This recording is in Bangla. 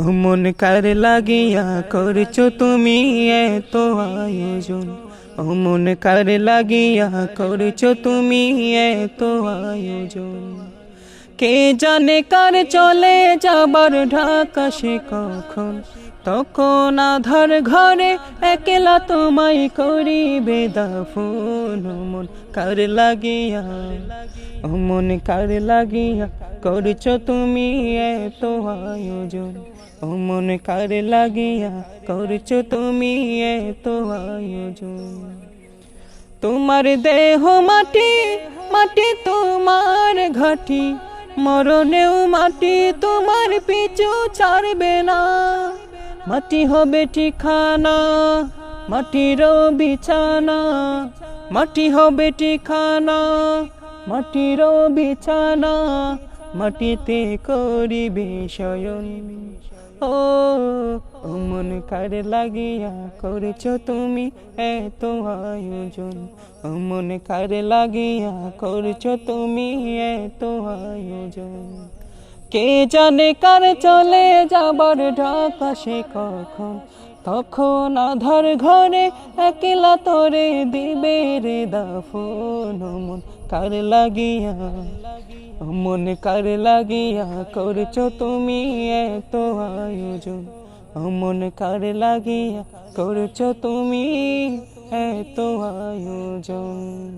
মন কার লাগিয়া করছ তুমি এত আয়োজন? মন কার লাগিয়া করছ তুমি এত আয়োজন? কে জানে কার চলে যাবার ঢাকা সে কখন? তখন আধার ঘরে একলা তোমায় করিবে দাফন। ও মন কার লাগিয়া ও মন কার লাগিয়া করছ তুমি এত আয়োজন। ও মন কার লাগিয়া করছ তুমি এত আয়োজন। তোমার দেহ মাটি মাটি তোমার ঘাটি। মরণেও মাটি তোমার পিছু ছাড়বে না। মাটি হবে ঠিকানা মাটির বিছানা। মাটি হবে ঠিকানা মাটির বিছানা। মাটিতে করিবে শয়ন। ও মন কার লাগিয়া করেছ তুমি এত আয়োজন। ও মন কার লাগিয়া করেছ তুমি এত আয়োজন। কে জানে কার চলে যাবার ঢাকা সে কখন? তখন আধার ঘরে একলা তোরে দিবে রে দাফন। মন কার লাগিয়া মন কার লাগিয়া করছ তুমি এত আয়োজন? মন কার লাগিয়া করছ তুমি এত আয়োজন?